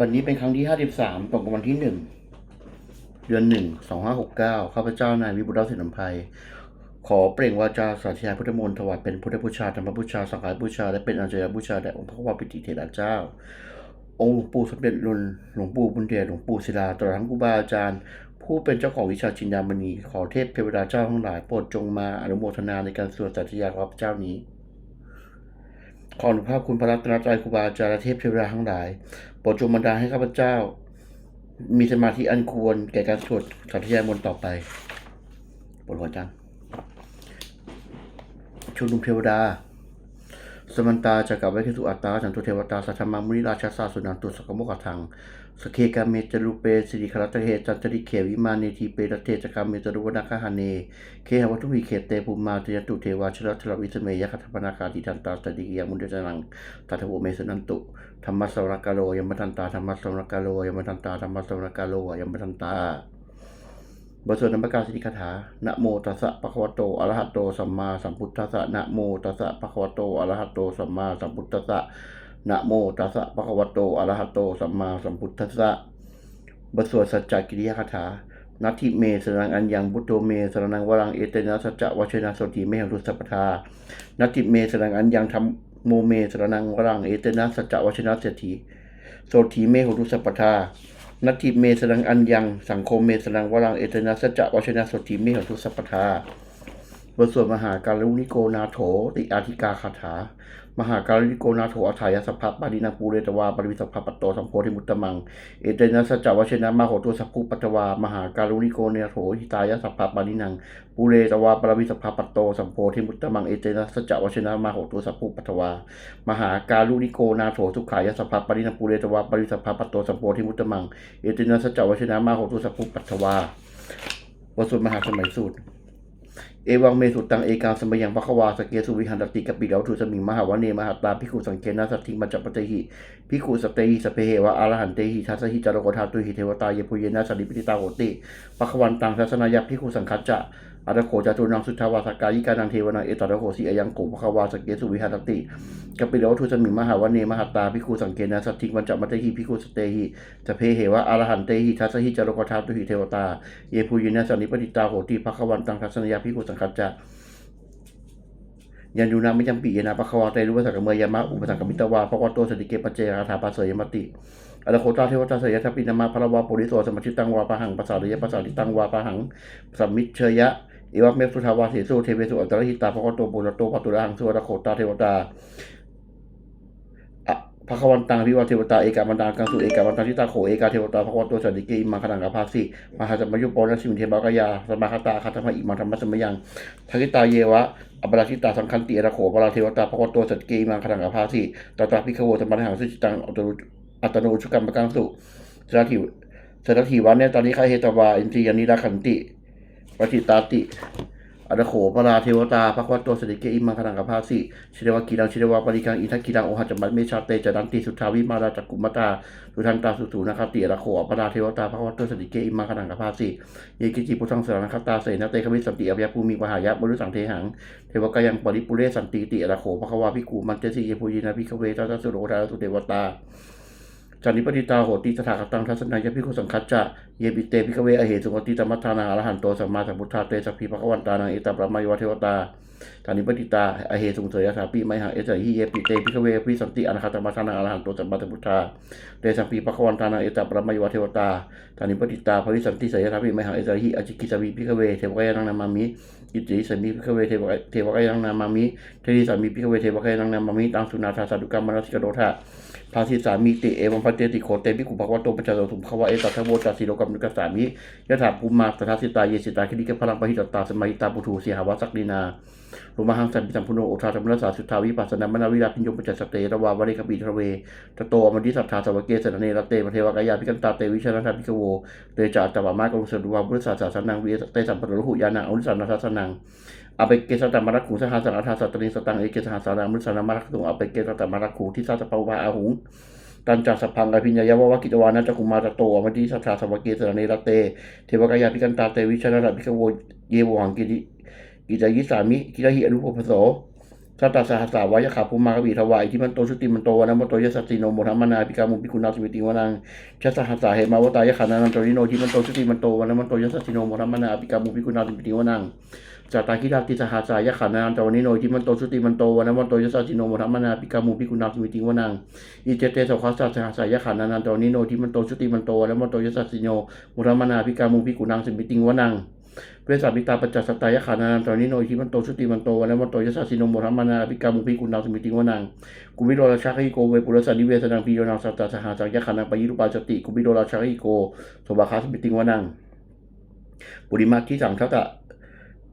วันนี้เป็นครั้งที่ห้าสิบสามตรงกับวันที่หนึ่งเดือนหนึ่งสองห้าหกเก้าข้าพเจ้านายวิบุตรสินนภัย ขอเปล่งวาจาสาธยายพุทธมนต์ถวายเป็นพุทธบูชาธรรมบูชาสังฆบูชา และเป็นอัญเชิญบูชาแด่องค์พระวาปิติเถระเจ้า องค์หลวงปู่สมเด็จรุนหลวงปู่บุญเดชหลวงปู่ศิลาตลอดทั้งครูบาอาจารย์ ผู้เป็นเจ้าของวิชาชินยามณีขอเทพเทวดาเจ้าทั้งหลายโปรดจงมาอนุโมทนาในการสวดสัตยาของพระเจ้านี้ ขออนุภาพคุณพระรัตนตรัยครูบาอาจารย์เทพเทวดาทั้งหลาย โปรดจงบันดาลให้ข้าพเจ้า มีสมาธิอันควรแก่การสวดสัตยามนต์ต่อไปปวดหัวจังชุมนุมเทวดา สมันตาจักรวาลสุอัตตาจันตุเทวตาสัทธมังมุนิราชาสาสุนันตุสกมกทังสเคกาเมจรูเปสิริครัตเหจันตริเขวิมาเนทีเปรเทจกามเมจรุวนาคหาเน เคหวัตุวิเขตเตภูมาตยตุเทวาชลทรวิสเมยคัตถปนาคาติทันตาสติกิยมุนเดจนังตัทโวเมสนันตุธรรมสวรกาโลยมทันตาธรรมสวรกาโลยมทันตาธรรมสวรกาโลยมทันตา บทสวดนมักการสิทธิคาถา นะโมตัสสะปะคะวะโต อะระหะโต สัมมาสัมพุทธัสสะ นะโมตัสสะปะคะวะโต อะระหะโต สัมมาสัมพุทธัสสะ นะโมตัสสะปะคะวะโต อะระหะโต สัมมาสัมพุทธัสสะ บทสวดสัจจกิริยคาถา นัตถิเมสรังอัญญังบุตโตเมสรนังวรังเอเตนะสัจจะวชนะสติเมหังรุสัพพทา นัตถิเมสรังอัญญังธรรมโมเมสรนังวรังเอเตนะสัจจะวชนะเสถีโสถีเมหุรุสัพพทา นัตถิเมสรังอัญญัง สังคมเมสรังวรังเอเตนะสัจจะวชนะสติเมหังรุสัพพทาบทสวดมหาการุณิโกนาโถติอาธิกาคาถา มหาการุณิโกนาโถอัฏฐายสัพพะปาดินาปูเรตวาปริวิสัพพะปัตโตสัมโพธิมุตตมัง เอเตนะสัจจวชนะมาโหตุสัพพุปัตวา มหาการุณิโกเนโถหิตายสัพพะปานินังปูเรตวาปรวิสัพพะปัตโตสัมโพธิมุตตมัง เอเตนะสัจจวชนะมาโหตุสัพพุปัตวา มหาการุณิโกนาโถสุขายสัพพะปานินังปูเรตวาปรวิสัพพะปัตโตสัมโพธิมุตตมัง เอเตนะสัจจวชนะมาโหตุสัพพุปัตตวาบทสวดมหาสมัยสูตร เอวังเมสุตังเอกาสมยังปะควาสเกสุวิหันตติกปิดาทุสมิงมหาวเนมหาตาพิคุสังเกนัสัตถิมัจจปเตหิพิคุสเตหิสเปเหวะอารหันเตหิทัสสหิจารโกธาตุหิเทวตาเยปุเยนะสริปิติตาโหติปะควันตังทัสนายะพิคุสังคัจจะ อัตโขจตุนังสุทธาวาสกายิกานังเทวนาเอตระโหสีอยังโกภควาสเกสุวิหัตติกปิดาวทุสมิมหาวเนมหาตาพิคุสังเกนะสัตถิมัจจปเตหิพิคุสเตหิสเปเหวะอรหันเตหิทัสหิจารโกธาตุหิเทวตาเยปุเยนะสริปติตาโหติปะควันตังทัศนยะพิคุสังคัจจะยันยูนาไม่จำปียนาปะควาเตรุวสักกะเมยามะอุปสังกมิตวาภควโตสติเกปเจราธาปัสเสยมติอรโคตาเทวตาเสยทัพปินามาพระวาปุริโสสมชิตังวาปะหังปัสสาริยปัสสาริตังวาปะหังสัมมิเชยะ อวะเมสุทาวาเสสุเทเวสุอัตตรหิตาภควโตปุรโตปัตุระหังสุอรโคตาเทวตาอะภควันตังวิวาเทวตาเอกามันตังกังสุเอกามันตังทิตาโขเอกาเทวตาภควโตสติเกอิมังคนังกภาสิมหาสัมมยุปโปนัสิมิเทบากายาสมาคตาคาตมะอิมังธรรมะสมยังทักิตาเยวะอัปราชิตาสังคันติอระโขปราเทวตาพระโกโตสัจเกมังคลังอภาสิตตาพิขโวธรรมะหังสุจิตังอัตโนอัตโนชุกรรมปกังสุสรถิสรถิวันเนี่ยตอนนี้ใครเฮตวาอินทรียานิราขันติ ปฏิตาติอรโขปราเทวตาพระโกโตสัจเกอิมังคลังอภาสิชิเดวะกีรังชิเดวะปริกังอิทักกีรังโอหัจจมัตเมชาเตจดันติสุทาวิมาราจักกุมตาสุทันตาสุสูนาคติอรโขปราเทวตาพระโกโตสัจเกอิมังคลังอภาสิเยกิจิพุทธังสารณคตาเสนะเตควิสันติอภยภูมิปหายะบรุสังเทหังเทวกายังปริปุเรสันติติอระโขภควาพิกูมันเตสิเยภูยินาพิคเวทัสสุโรธาสุเทวตา จานิปฏิตาโหติสถาคตังทัศนายพิคุสังคัจจะเยปิเตพิกเวอเหสุงติตมัทานาอรหันโตสัมมาสัมพุทธาเตสัพพิภควันตานังเอตัปรมายวเทวตา จันนิปติตาอเหสุงเสยถาปิไมหาเอเสหิเยปิเตพิคเวพิสันติอนาคตมัทธานาอรหันโตสัมมาสัมพุทธาเตสัพพิภควันตานังเอตปรมายวเทวตาจันนิปติตาภวิสันติเสยถาปิไมหาเอเสหิอจิกิสวิพิคเวเทวกายนังนามามิอิติสมิพิฆเวเทวะเทวกายนังนามามิเทริสามิพิฆเวเทวกายนังนามามิตังสุนาทาสาดุกรรมมนัสิกโดทะภาสิสามิติเอวังพัตเตติโคเตปิกุภควะโตปัจจโตสุภควะเอตัทโวจัสสิโลกัมนุกัสสามิยะถาภูมิมาสทัสสิตาเยสิตาคิริกะพลังปหิตตาสมัยตาปุถุสีหาวสักดินาลุมหังสัมปิสัมพุโนโอทาธรรมนัสสาสุทาวิปัสสนามนาวิราพิญโยปัจจสเตระวาวริกบิทรเวตโตอมดิสัทธาสวเกสนเนรเตมเทวกายาพิกันตาเตวิชนะทาพิกโวเตจาตวามากรุสดุวาบุริสาสาสนังวิเตสัมปะรุหุยานังอนุสานาสนังอเปเกสตมรักขุสหัสนาทาสัตริสตังเอเกสหัสนามุสานามรักตุงอเปเกสตมรักขุที่สัตปาวาอาหุงตันจัสพังอภิญญาวะวะกิตวานาจักุมาตโตอมติสัทธาสวเกสเนรเตเทวกายาพิกันตาเตวิชนะพิกโวเยวหังกิริ กิจยิสามิกิรหิอนุปปโสสัตตสหัสสาวายขาภูมากบีทวายที่มันโตชุติมันโตวันนมโตยสัสติโนโมทัมมนาปิกามุปิกุณาสมิติวนังชัสสหัสสาเหมาวตายขานานันโตริโนที่มันโตชุติมันโตวันนมโตยสัสติโนโมทัมมนาปิกามุปิกุณาสมิติวนังจัตตาคิดาติสหัสสายขานานันโตริโนที่มันโตชุติมันโตวันนมโตยสัสติโนโมทัมมนาปิกามุปิกุณาสมิติวนังอิเจเตสขัสสะสหัสสายขานานันโตริโนที่มันโตชุติมันโตวันนมโตยสัสติโนโมทัมมนาปิกามุปิกุณาสมิติวนัง เวสสัมมิตาปัจจัสสตายขานานันตอนนี้โนอิทิมันโตชุติมันโตวันมันโตยสัสินโมทัมมานาภิกามุภิกุณาสมิติวนังกุมิโดราชาคิโกเวปุรสันิเวสนังปิโยนังสัตตาสหาจักยขานังปยิรุปาจติกุมิโดราชาคิโกโสบาคาสมิติวนังปุริมาที่สังทัตตะ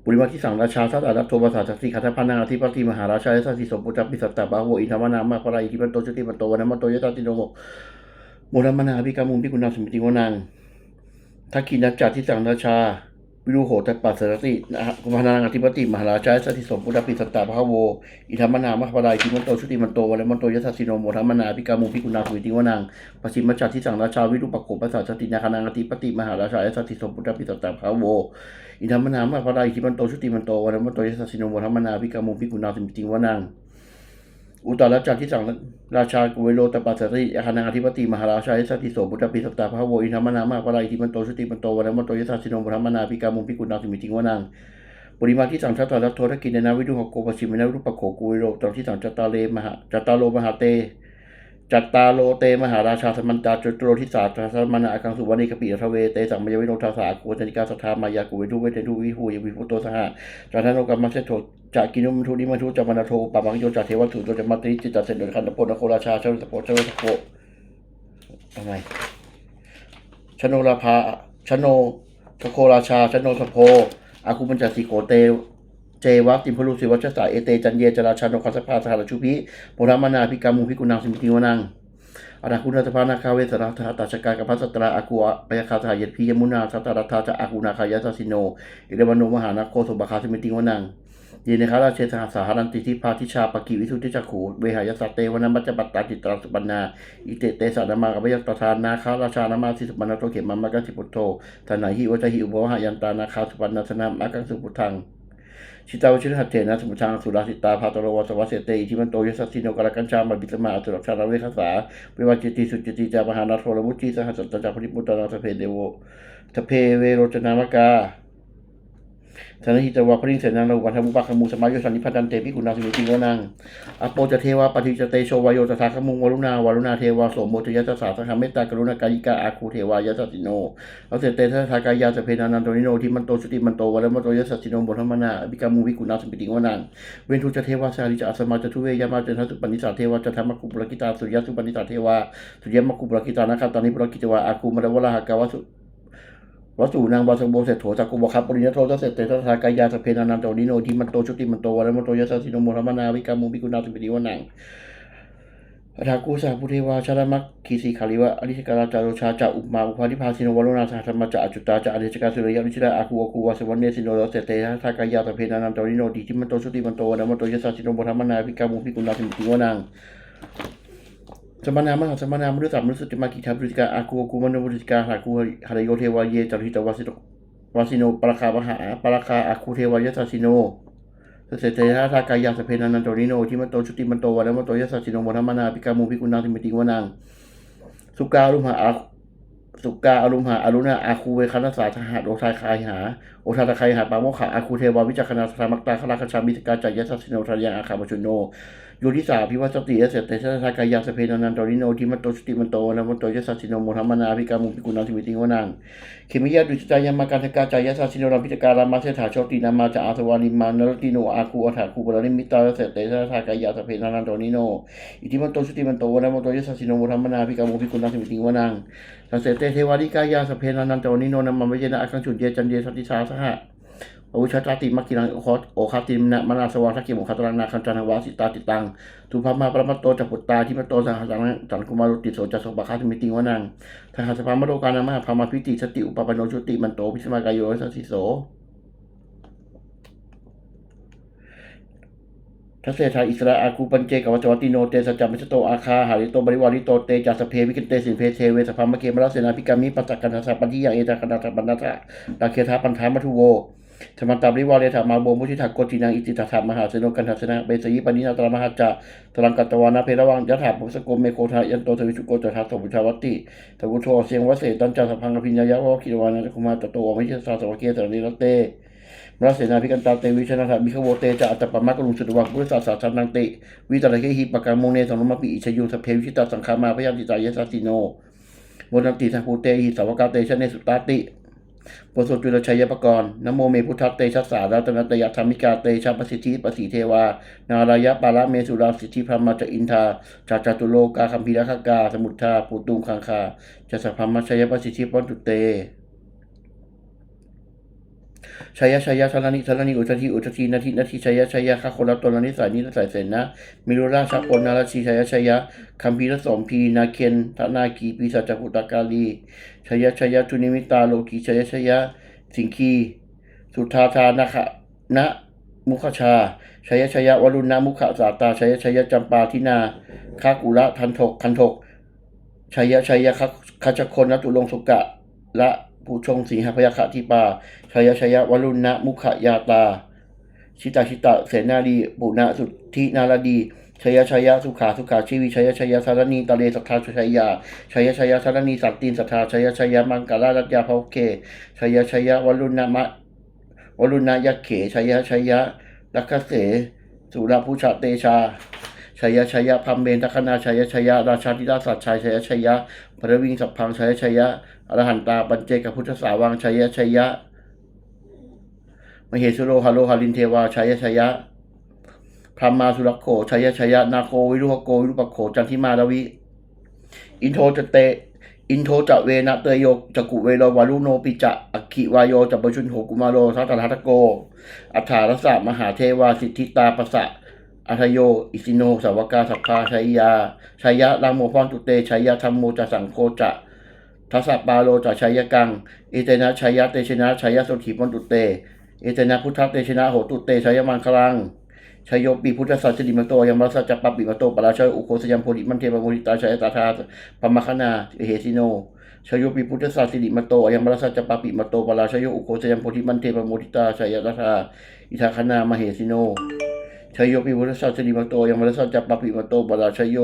ปุริมาที่สังราชาทัตตะรัตโทปัสสะสักสิขัตพานาธิปติมหาราชาสัสสิสมปุจจปิสัตตะบาโวอินทวนามาปรายิทิมันโตชุติมันโตวันมันโตยสัสสินโมโมทัมานาภิกามุภิกุณาสมิติวนังทักขินัจจาที่สังราชา วิรุโหตปัสสรตินะฮะกุมารนังอธิปติมหาราชาสติสมพุทธปิสัตตาภาโว อิธรรมนามะพรายทิมันโตชุติมันโตวันมันโตยทัสสิโนโมธรรมนาพิกามุพิกุณาภุติวนังปชิมจัตที่สังราชาวิรุปโกปัสสะสตินาคนังอธิปติมหาราชาสติสมพุทธปิสัตตาภาโว อิธรรมนามะพรายทิมันโตชุติมันโตวันมันโตยทัสสิโนโมธรรมนาพิกามุพิกุณาสมิติวนัง อุตตรจักรที่สั่งราชากุเวโรตปัสสริอาคณาธิปติมหาราชาสติโสบุตรปิสตตาพระโวอินธรรมนามาปรายทิมันโตสติมันโตวันมันโตยสัสสินมุธรรมนาพิกามุพิกุณาสมิติวนังปริมาที่สั่งชัตตาลัทโทรกินในนาวิดุหโกปชิมินรูปโขกุเวโรตอนที่สั่งจัตตาเลมหาจัตตาโลมหาเต จัตตาโลเตมหาราชาสมันตาจุตโรทิสาสมนาอาคังสุวรรณิกปิอทเวเตสังมยวิโนทาสากุวจนิกาสทธามายากุเวทุเวเททุวิหูยวิพุโตสหะจาทนโนกรรมเสโทจากกินุมทุนิมัทุจามานาโทปาบังโยจากเทวถุโตจะมาตริจิตตเสดเดคันตะโพนโคราชาชนตโพชนตโพทำไมชโนราภาชโนทโคราชาชโนทโพอาคุปัญจสีโกเต เจวัตติมพลุสิวัชสาเอเตจันเยจราชาโนคัสภาสหรชุพิโมรามานาพิกามุพิกุณังสมิติวนังอนาคุณัตพานาคาเวสราธาตาชกากพัสตราอากูปยคาทาเยพียมุนาสัตตารัธาจะอากูนาคายาสสิโนอิเรวโนมหานาโคสุบคาสมิติวนังเยนคาราเชสหสาหารันติทิพาทิชาปกิวิสุทธิจักขูเวหายสัตเตวนามัจจปัตตาจิตราสุปันนาอิเตเตสานามากบยัตทานนาคาราชานามาสิสุปันนาโตเขมามะกัสิปุตโตทนาหิวจหิอุบวหายันตานาคาสุปันนาสนามอากังสุปุทัง ชิตาวชิรหัตเถนะสมุทางสุราสิตาพาตโรวสวัสเสเตอิทิมันโตยสัสสิโนกรกันชามาบิสมาอตุรชาราเวคสาเววาจิติสุจิติจามหานาโทรมุจิสหัสตจาพริมุตตนาสเพเดโวทเพเวโรจนามกา ธนหิตวะพริงเสนังเราวัฒมุปะขมูสมัยโยสันนิพัตันเตปิกุณาสิมิติโวนังอโปจะเทวาปฏิจเตโชวายโยตถาคมุงวรุณาวารุณาเทวาโสมโมทยัสสาสังฆเมตตากรุณากายิกาอาคูเทวายสสติโนเอาเสเตทัสากายาสเพนานันโตนิโนทิมันโตสุติมันโตวะละมโตยัสสติโนบรมนาอภิกามุวิกุณาสิมิติโวนังเวนทุจะเทวาสาริจะอาสมาจะทุเวยามาจะทัสุปนิสาเทวาจะธรรมกุปรกิตาสุริยสุปนิสาเทวาสุริยมกุปรกิตานะครับตอนนี้ปรกิตวาอาคูมรวลาหากาวสุ วัสุนางวาสังโบเสโถจักกุบคับปริยโทจะเสตเตทัสากายาสเพนานันโตนิโนทิมันโตชุติมันโตวะแล้วมันโตยัสสิโนโมรมนาวิกามุปิกุณาสุปิติวนังอาทากุสาพุเทวาชาลมักคีสีขาลิวะอริชการาจารุชาจะอุปมาอุปาทิภาสินวรุณาสหัสมจะอจุตาจะอริชกาสุริยวิชิตาอาคูอคูวาสวันเนสินโนเสตเตทัสากายาสเพนานันโตนิโนดิทิมันโตชุติมันโตวะแล้วมันโตยัสสิโนโมรมนาวิกามุปิกุณาสุปิติวนัง สมานามหาสมนามฤตามฤสุติมากิทาบริกาอากูกูมโนบริกาหากูหารโยเทวาเยจาริตวาสิโนวาสิโนปราคามหาปราคาอาคูเทวายสัสสิโนสเสเตทาทากายาสเพนันโตนิโนที่มันโตชุติมโตวันแล้วมันโตยัสสิโนมธรรมนาปิกามุปิกุณาติมติวนังสุกาลุมหาอาสุกาอารุมหาอรุณาอาคูเวคณสาทหาโอทายคายหาโอทาตะคายหาปาโมขะอาคูเทวาวิจักนาสามักตาคลาคชามิตกาจายสัสสิโนทายังอาคาบชุนโน โยทิสาพิวัสติเสตเตชะทากายาสเพนันโตริโนทิมันโตสติมันโตนะมันโตยสัสิโนโมธรรมนาภิกามุปิกุณาธิมิติวนังเขมิยาดุจตายามาการทกาจายสัสสิโนราพิจการามาเสถาโชตินามาจาอาสวานิมานรติโนอาคูอัฐาคูปรานิมิตาเสตเตชะทากายาสเพนันโตริโนอิทิมันโตสติมันโตนะมันโตยสัสิโนโมธรรมนาภิกามุปิกุณาธิมิติวนังสัสเสตเตเทวาริกายาสเพนันโตริโนนัมมเวเจนะอาคังจุเยจันเยสัตติชาสหะ อวุชตาติมักกิรังโคโอคาติมนะมนาสวาสักกิโมคาตรังนาคันจันวาสิตาติตังทุพามาปรมัตโตจัปุตตาที่มัตโตสหัสังจันคุมารุติโสจัสสบาคาติมิติวนังทหัสพามโรกานามาพามาพิติสติอุปปโนชุติมันโตพิสมากายโยสัสสิโสทัศเสธาอิสระอาคูปัญเจกวัจวัติโนเตสจจมิสโตอาคาหาริโตบริวาริโตเตจัสเพวิกเตสินเพเทเวสภามเกมรัสเสนาพิกามิปัสสกนัสสะปัญญิยังเอตาคณาตปันนัสสะตาเคทาปันธามัทุโว ธรรมตาบริวารเลธามาโบมุทิถากตินังอิติตถามหาเสนกันทัสนะเบสยิปนินาตรมหาจะตรังกัตวานาเพระวังยะถาปุสโกเมโคทายันโตทวิสุโกจทัสสมุชาวติตะกุโทเสียงวเสตันจาสพังอภิญญายะวะคิรวานาคุมาตโตอมิชสาสวะเกสรนิรเตมรเสนาพิกันตาเตวิชนะธามิขโวเตจะอัตปมะกรุงสุตวังพุทธศาสนานังเตวิตรเกหิปกังเนสนมปิอิชยุสเพวิชิตาสังคามาพยาติตายสัสติโนวนันติทัภูเตหิสาวกาเตชะเนสุตาติ ปสุจุลชัยปกรณ์นโมเมพุทธเตชะสารัตนตยธรรมิกาเตชะปสิทธิปสีเทวา นารายะปาระเมสุราสิทธิพรหมจอินทาจาจตุโลกาคัมภีรคกา สมุทธาปุตุงคังคาจะสัพพมัชยปสิทธิปนตุเต ชายะชายะธรณิธรณิอุทธิอุทธินาทินาทิชายะชายะข้าคนละตนละนิสัยนิสัยเสนนะมิรุราชปนนาราชีชายะชายะคัมภีรสมพีนาเคนทนากีปีศาจพุตากาลีชายะชายะทุนิมิตาโลกีชายะชายะสิงคีสุทธาทานะคะนะมุขชาชายะชายะวรุณนะมุขสาตาชายะชายะจำปาทินาคากุระทันทกคันทกชายะชายะคัจคนนตุลงสุกะละ ผู้ชงสีหพยาคทิปาชยชยว รุณนะมุขยาตา ชิตาชิตะ เสนาดีปุณะสุทธินาลดีชยชยสุขาสุขาชีวิชยชยสารณีตะเลสัทธาชยยาชยชยสารณีสัตตินสัทธาชยชยมังกาลารัตยาภเคชยชยวรุณมะวรุณยักเขชยชยลักขเสสุรภูชาเตชา ชยชยพัมเบนทคนาชยชยราชาธิราชสัจชัยชยชยพระวิงสัพพังชยชยอรหันตาปัญเจกพุทธสาวังชยชยมเหสุโรหะโลหะลินเทวาชัยชัยะพรหมาสุรโขชัยชัยะนาโควิรุหโกวิรุปโขจันทิมาดาวิ อินโทจเต อินโทจะเวนะเตโยจะกุเวโรวารุโนปิจะอัคคิวายโยจะปชุนโหกุมาโรทัตตทัตโก อัฏฐารสะมหาเทวาสิทธิตาปะสะ อัทโย อิสิโน สาวกาสัพพาชัยยาชัยยะลามโมฟังตุเตชัยยะธรรมโมจะสังโคจะทัสสะปาโลจะชัยยะกังเอเตนะชัยยะเตชนะชัยยะสุขีมันตุเตเอเตนะพุทธเตชนะโหตุเตชัยมังคลังชยโยปีพุทธสัจจิมโตยมรัสจัปปปิมโตปราชยอุโคสยามโพธิมันเทปโมริตาชัยตาธาปมคณาเฮสิโนชยโยปีพุทธสัจจิมโตยมรัสจัปปปิมโตปราชยอุโคสยามโพธิมันเทปโมริตาชัยตาธาอิทาคณามเหสิโน ชยโยปีพุทธสัจจิมโตยมรัสจัปปปิมโตปราชยโย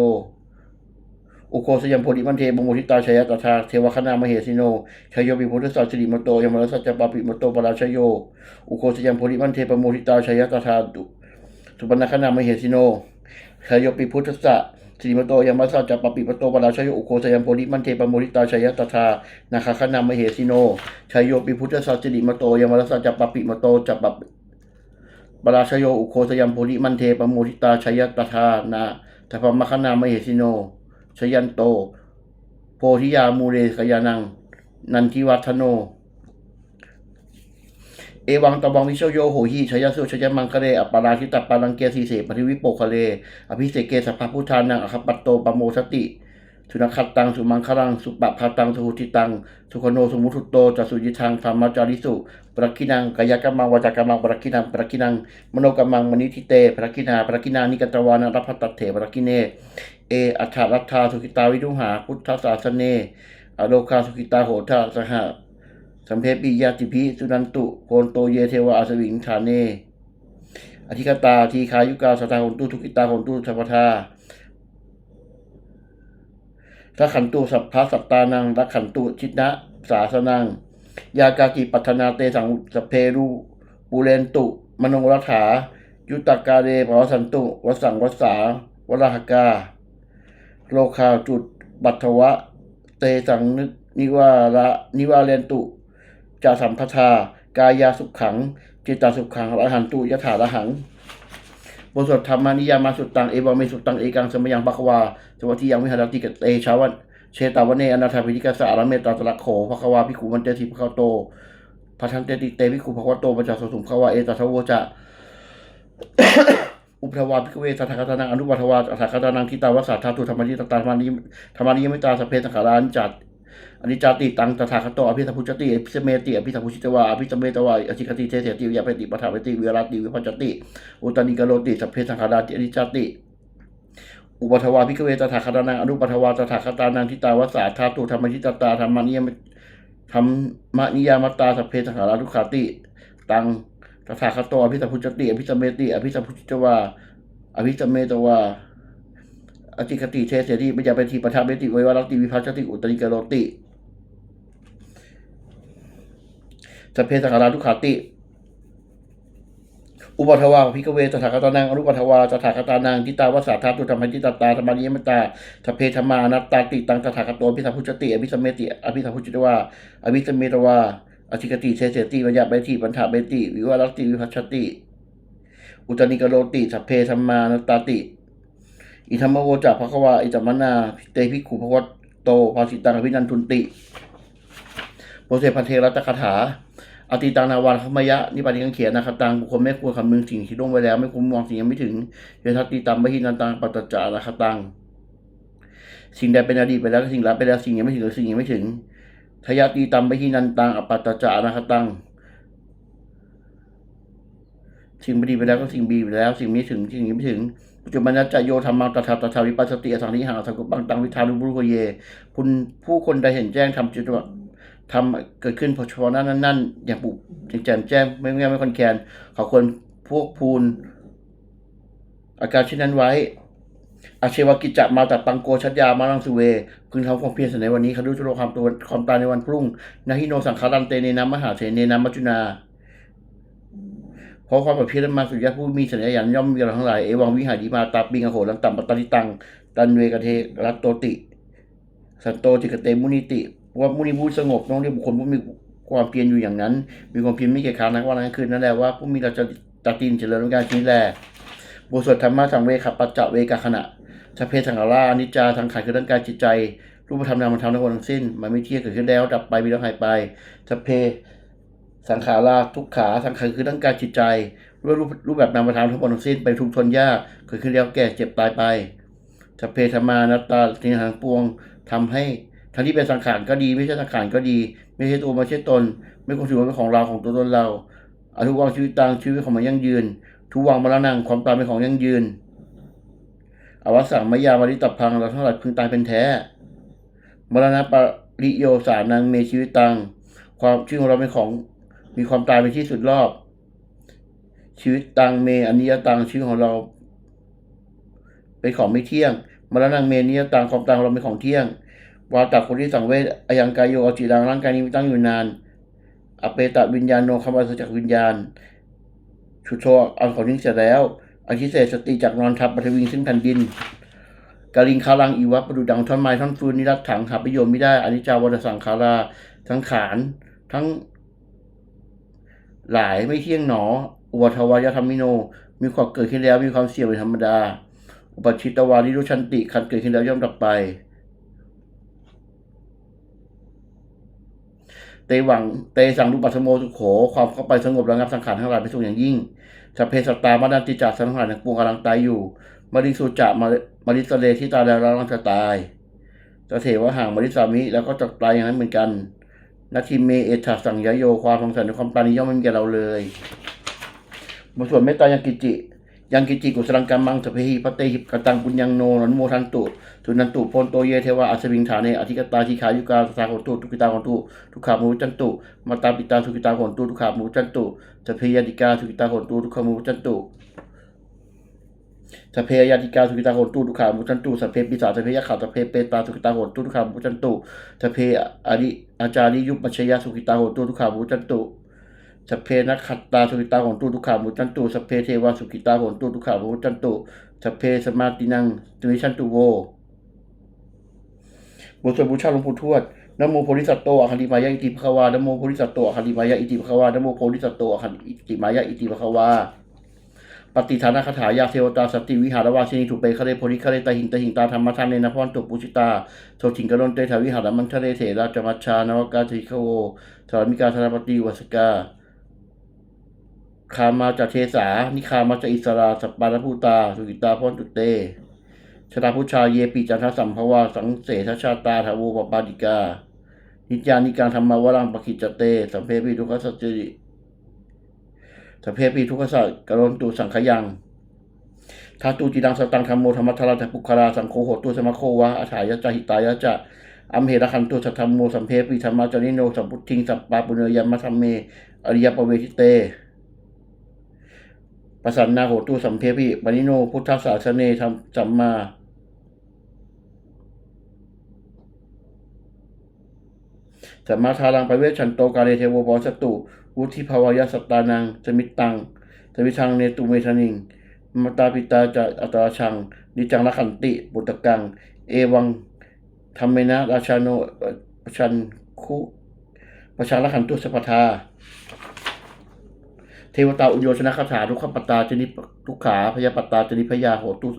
อุโคสยามโพธิมันเทบมุทิตาชยตถาเทวคณามเหสิโนชยโยปิพุทธสัจสิริมโตยมรสัจจปาปิมโตปราชโยอุโคสยามโพธิมันเทปมุทิตาชยตถาสุปนคณามเหสิโนชยโยปิพุทธสัจสิริมโตยมรสัจจปาปิมโตปราชโยอุโคสยามโพธิมันเทปมุทิตาชยตถานาคคณามเหสิโนชยโยปิพุทธสัจสิริมโตยมรสัจจปาปิมโตจัปป ปราชโยอุโคสยามโพธิมันเทปโมทิตาชยตถานาทพมคณามเหสิโน ชยันโต โพธิยามูเรกยานัง นันทิวัฒโน เอวังตะวังวิโชโยโหหิชยสุชยมังคะเรอปาราชิตปาลังเกสีเสปฏิวิปโปคะเล อภิเสเกสัพพพุทธานังอคปัตโตปโมสติ สุนัขัตตัง สุมังคลัง สุปะพาตัง สุหุติตัง สุขโน สุมุทุโตจัสุยิทังธรรมจาริสุปรกินังกายกรรมังวาจากรรมังปรกินังปรกินัง มโนกรรมังมณิทิเตปรกินาปรกินานิกตวานารัพพตัตเถปรกิเน เออัฏฐรัตถาสุขิตาวิดุหา พุทธศาสเน อโลคาสุขิตาโหทาสหสัมเพปิยาติพิสุนันตุโกนโตเยเทวอาสวิงฐานเนอธิกตาทีคายุกาสตาหนตุทุกิตาหนตุสัพพทา ทักขันตุสัพพะสัตตานังรักขันตุชิตนะสาสนัง ยากากิปัฒนาเตสังสเพรูปูเรนตุ มโนรัฐา ยุตกาเดภวสันตุวสังวสาวรหกา โลคาจุดบัตวะ เตสังนิวาระนิวาเรนตุจาสัมพทากายาสุขขัง จิตตาสุขขังอรหันตุยถาระหัง บทสวดธรรมานิยามาสุดตัง เอวาเมสุตัง เอกังสมยังปัควาสวัสดียังวิหารติกเตชาวันเชตาวันเนอนาถาภิริกาสารเมตตาตระโขภควาภิกขุมันเตติภคโตพัทังเตติเตภิกขุภควโตปัจจสุสุมภควาเอตัสโวจะอุปทวาภิกเวสถาคตานังอนุปัทวาสถาคตานังทิตาวสัทธาตุธรรมนิตตาธรรมานิธรรมานิยมิตาสเพสังขารานิจัต อนิจจติ ตังตถาคตอภิสัพพุจติอภิสเมติอภิสัพพุชิตวาอภิสเมตวาอธิคติเทเสติวิยาเปติปะทาเปติวิราติวิพัจติอุตนิกโลติสพเพสังขาราติอนิจจติอุปทวาภิกเวตถาคตานังอนุปทวาตถาคตานังทิตาวสัทธาตุธรรมนิตตาธรรมนิยมธรรมนิยามตาสพเพสังขาราทุขาติตังตถาคตอภิสัมพุจติอภิสมเมติอภิสัมพุจวาอภิสมเมตวาอติคติเทเสติปัญญาเปติปทาเมติไววารัติวิภัชติอุตริกโรติ สัพเพสังขาราทุกขาติ อุปทวาพิกเวตถาคตานังอนุปทวาตถาคตานังทิตาวสาธาตุธรรมจิตตาธรรมานิยมตาสัพเพธรรมานัตตาติตังตถาคตโตอภิสัมพุจติอภิสมเมติอภิสัมพุจตวาอภิสมเมตวาอธิกติเทเสติปัญญาเปติปัญหาเบติวิวารัติวิภัชติ อุตริกโรติสัพเพธรรมานัตตาติ อิธรรมโวจากภควาอิจัมมนาเตพิกขุภวตโตภาสิตังอภินันทุนติโมเสพันเทรัตคาถา อติตังนาวานขมยะนิปาติกังเขียนนาครับตังบุคคลไม่ควรคำนึงสิ่งที่ล่วงไว้แล้ว ไม่คุ้มมองสิ่งยังไม่ถึงเยทัตติตัมบหินันตังปัตตจานาคตังสิ่งใดเป็นอดีตไปแล้วก็สิ่งลับไปแล้วสิ่งยังไม่ถึงหรือสิ่งยังไม่ถึงทยาตีตัมบหินันตังอปัตตจานาคตังสิ่งดีไปแล้วก็สิ่งดีไปแล้ว สิ่งไม่ถึงสิ่งยังไม่ถึงปัจจุบันนัจโยธรรมังตถาตถาวิปัสสติอสังนิหังสังกุปังตังวิธานุบุรุโกเยคุณผู้คนใดเห็นแจ้งทำจุด ทำเกิดขึ้นพอเฉพาะนั้นนั่นอย่างปุอย่างแจ่มแจ้งไม่ไม่ไม่คอนแคนเขาควรพวกพูนอาการเช่นนั้นไว้ อาเชวกิจจะมาแต่ปังโกชัดยามาลังสุเวพึงทำความเพียรในวันนี้คารุจุโลความตัวความตายในวันพรุ่งนาฮิโนสังขารันเตเนนามหาเทเนนามมัจจุนาเพราะความปลอดภัยมาสุญญาผู้มีสัญญาณย่อมมีเราทั้งหลายเอวังวิหาริมาตาปิงอโหลังตัมปตติตังตันเวกเทรัตโตติ สันโตจิกเตมุนิติ ว่ามุนิผู้สงบต้องเรียกบุคคลผู้มีความเพียรอยู่อย่างนั้น มีความเพียรไม่เกียจค้านนักวันนั้นคืนนั่นแหละว่าผู้มีเราจะตัดตินเจริญการชี้แลบทสวดธรรมะสังเวคปัจจเวกขณะสเพสังขาราอนิจจาทางขายคือร่างกายจิตใจ รูปธรรมนามธรรมทั้งหมดทั้งสิ้น มันไม่เที่ยงเกิดขึ้นแล้วดับไปมีแล้วหายไปสเพสังขาราทุกขาสังขารคือร่างกายจิตใจรูปรูปรูปแบบนามธรรมทั้งหมดทั้งสิ้นเป็นทุกทนยากเกิดขึ้นแล้วแก่เจ็บตายไปสเพธรรมานัตตาสิ่งทางปวงทำให้ ทั้งที่เป็นสังขารก็ดี ไม่ใช่สังขารก็ดี ไม่ใช่ตัวไม่ใช่ตน ไม่ควรถือว่าเป็นของเราของตัวตนเราอทุกวังชีวิตต่างชีวิตของมันยั่งยืน ทุกวังมรณะความตายเป็นของยั่งยืน อวสังมายามาริตับพังเราทั้งหลายพึงตายเป็นแท้ มรณะปริโยสานังเมชีวิตตัง ความชื่อของเราเป็นของ มีความตายเป็นที่สุดรอบ ชีวิตตังเมอนิยตังชื่อของเรา เป็นของไม่เที่ยง มรณะเมนิยตังความตายของเราเป็นของเที่ยง วาตาคนที่สังเวชอายังกายโยอจิรังร่างกายนี้ไม่ตั้งอยู่นาน อเปตะวิญญาณโนคำว่าจากวิญญาณ ชุโชอันของนิ่งเสร็จแล้วอธิเศษสติจากนอนทับปัทวิงซึ่งแผ่นดินกาลิงคารังอีวะประดุดังท่อนไม้ท่อนฟืนนิรัตถังหาประโยชน์ไม่ได้อนิจจาวัฏสังขาราทั้งขานทั้งหลายไม่เที่ยงหนอ อุปทวายธรรมิโน มีความเกิดขึ้นแล้วมีความเสี่ยงเป็นธรรมดา อุปชิตวานิรุชันติ คันเกิดขึ้นแล้วย่อมดับไป เตหวังเตสังรูปัสโมสุโขความเข้าไปสงบระงับสังขารทั้งหลายไปสู่อย่างยิ่งสเพสตตามาดันติจักสังขารในปวงกำลังตายอยู่มาริสุจะมามาริสเลที่ตายแล้วกำลังจะตายจะเถวะห่างมาริสามิแล้วก็จะตายอย่างนั้นเหมือนกันนาทีเมเอตัสังยโยความสงสัยในความปราณีย่อมไม่มีแก่เราเลยบทสวดเมตตายังกิจิยังกิจิกุสลังกัมมังสเพหิปเตหิกตังปุญญังโนนนโมทันตุ สุนันตุพนโตเยเทวะอัศวิงฐานเนอธิกตาทิขายุกาสาโหตุทุกิตาโหตุทุกขามุจันตุมาตาปิตาทุกิตาโหตุทุกขามุจันตุสเพยดิกาทุกิตาโหตุทุกขามุจันตุสเพยติกาสุกิตาโหตุทุกขามุจันตุสเพปิสาสเพยขาสเพเปตาสุกิตาโหตุทุกขามุจันตุสเพอริอาจาริยุปปัชยาสุกิตาโหตุทุกขามุจันตุสเพนักขัตตาสุกิตาโหตุทุกขามุจันตุสเพเทวาสุกิตาโหตุทุกขามุจันตุสเพสมาตินังตุวิชันตุโว บทสวดบูชาหลวงปู่ทวดนโมโพธิสัตโตอะคันติมายะอิติภควานโมโพธิสัตโตอะคันติมายะอิติภควานโมโพธิสัตโตอะคันติมายะอิติภควาปฏิฐานคาถายาเทวตาสติวิหารวาสินีถูกเปคะเลโพธิคะเลตาหิงตาหิงตาธรรมทานเนนพรตุปุชิตาโสถิงกรนเตถาวิหารมันทะเลเถราจมัชชานวกาธิคโวธรมิกาธนปฏิวัสกาคามาจเทสานิคามาจอิสราสปปารภูตาสุกิตาพรตุเต ชตาพุชาเยปิจันทสัมภวาสังเสทชาตาทาวูปปาดิกา นิจานิการธรรมวรังปกิจจเต สัมเพปิทุกขสัจจิสัพเพปีทุกขสัจกรณตุสังขยังทาตูจิดังสตังธรรมโมธรรมทาราตปุคาราสังโฆโหตุสมะโควะอาถายะจหิตายะจะอัมเหระคันตุสัทธรรมโมสัมเพปิธรรมาจาริโนสัมพุทธิงสัปปาปุเนยมัสสัมเมอริยปเวทิเตปสันนาโหตุสัมเพปิปนิโนพุทธศาสเนธรรมสัมมา สมาทารังไปเวชชันโตกาเลเทโวปอสตุ วุธิภาวายสตานังสมิตตังสมิทังเนตุเมธนิงมตตาปิตาจะอัตราชัง นิจังละขันติปุตตกัง เอวังธรรมเมนะราชาโนประชันคุประชาละขันตุสัพทา เทวตาอุโยชนะคาถาทุกขปัตตาจนิทุกขาพยาปตตาจนิพยาโหตุ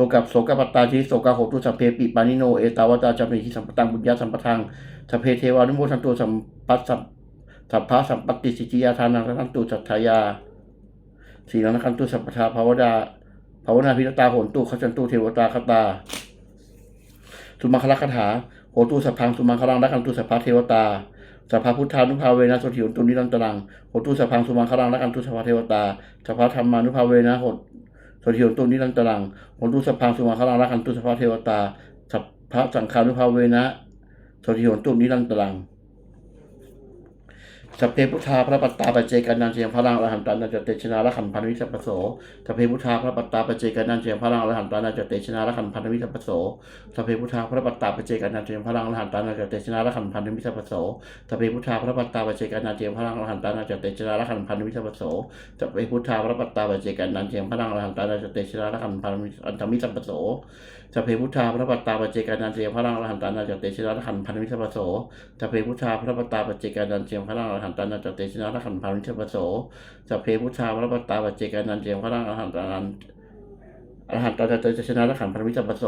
โลกับโสกปัตตาจนิโสกาโหตุสัพเพปิปานิโน เอตาวตาจามิทิสัมปตังบุญญาสัมปทังสัพเพเทวานุโมทันตุสัมปัสสัมสัพพะสัมปติสิจิยาทานังทันตุสัทธายาสีนังคันตุสัพพทาภาวดาภาวนาพิรตาโหนตุขจันตุเทวตาคตา สุมังคลคาถาโหตุสัพพังสุมังคลังรักขันตุสัพพะเทวตาสัพพพุทธานุภาเวนะสถิวตุนิรันตรังโหตุสัพพังสุมังคลังรักขันตุสัพพะเทวตาสัพพธรรมานุภาเวนะโห โสถิวตุนิรันตรังโหตุสัพพังสุมังคลังรักขันตุสภาเทวตาสัพพะสังฆานุภาเวนะโสถิวตุนิรันตรัง สัพเพพุทธาพระปัตตาปเจกันนันเจียงพระรังอรหันตันาจเตชนาละขันพันวิสัพโสสัพเพพุทธาพระปัตตาปเจกันนันเจียงพระรังอรหันตันาจเตชนาละขันพันวิสัพโสสัพเพพุทธาพระปัตตาปเจกันนันเจียงพระรังอรหันตันาจเตชนาละขันพันวิสัพโสสัพเพพุทธาพระปัตตาปเจกันนันเจียงพระรังอรหันตันาจเตชนาละขันพันวิสัพโสสัพเพพุทธาพระปัตตาปเจกันนันเจียงพระรังอรหันตันาจเตชนาละขันพันอันธมิสัพโสสัพเพพุทธาพระปัตตาปเจกันนันเจียงพระรังอรหันตันาจเตชนาละขันพันวิสัพโสสัพเพพุทธาพระปัตตาปเจกานันเจียงพระรังหันตานาจเตชนะละขันพานิชปโสสัพเพพุทธาพระปตตาปัจเจกานันเจียงพระรังอรหันตานันอรหันตาเตชนะละขันพานิชปโส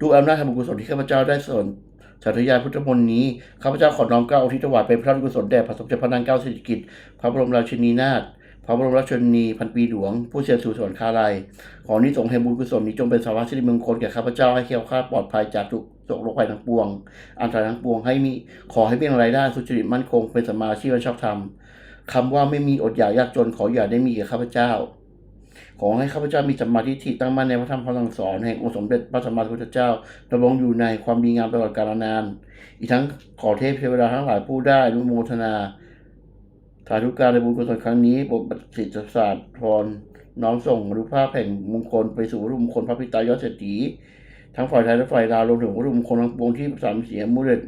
ดูอำนาจธรรมกุศลที่ข้าพเจ้าได้ส่วนสาธยายพุทธมนต์นี้ข้าพเจ้าขอน้อมเกล้าอุทิศถวายเป็นพระกุศลแด่พระสมเด็จพระนางเก้าสิริกิติ์พระบรมราชินีนาถพระบรมราชชนีพันปีหลวง ผู้เสียสู่สวรรคาลัยขอนี้สงส์แห่งบุญกุศลนี้จงเป็นสาวาสิริมงคลแก่ข้าพเจ้าให้เคียวคลาปลอดภัยจากทุก โศกโรคภัยทั้งปวง อันตรายทั้งปวงให้มีขอให้มีรายได้สุจริตมั่นคง เป็นสมาชีพชอบธรรมคำว่าไม่มีอดอยากยากจนขออย่าได้มีแก่ข้าพเจ้า ขอให้ข้าพเจ้ามีสมาธิที่ตั้งมั่นในพระธรรมคำสั่งสอนแห่งองค์สมเด็จพระสัมมาสัมพุทธเจ้าดำรงอยู่ในความดีงามตลอดกาลนาน อีกทั้งขอเทพเทวดาทั้งหลายผู้ได้อนุโมทนาสาธุการในบุญกุศลครั้งนี้บทสิทธิศาสตร์พรน้อมส่งอนุภาพแห่งมงคลไปสู่วัตถุมงคลพระพิตายอดเศรษฐี ทั้งฝ่ายไทยและฝ่ายลาวรวมถึงวัตถุมงคลทั้งปวงที่สามเสียมุเรน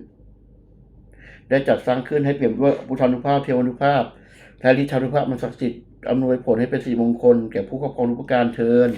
ได้จัดสร้างขึ้นให้เปลี่ยนด้วยพุทธานุภาพเทวานุภาพและฤทธานุภาพมันศักดิ์สิทธิ์อำนวยผลให้เป็นสีมงคลแก่ผู้ครอบครองทุกประการเทิน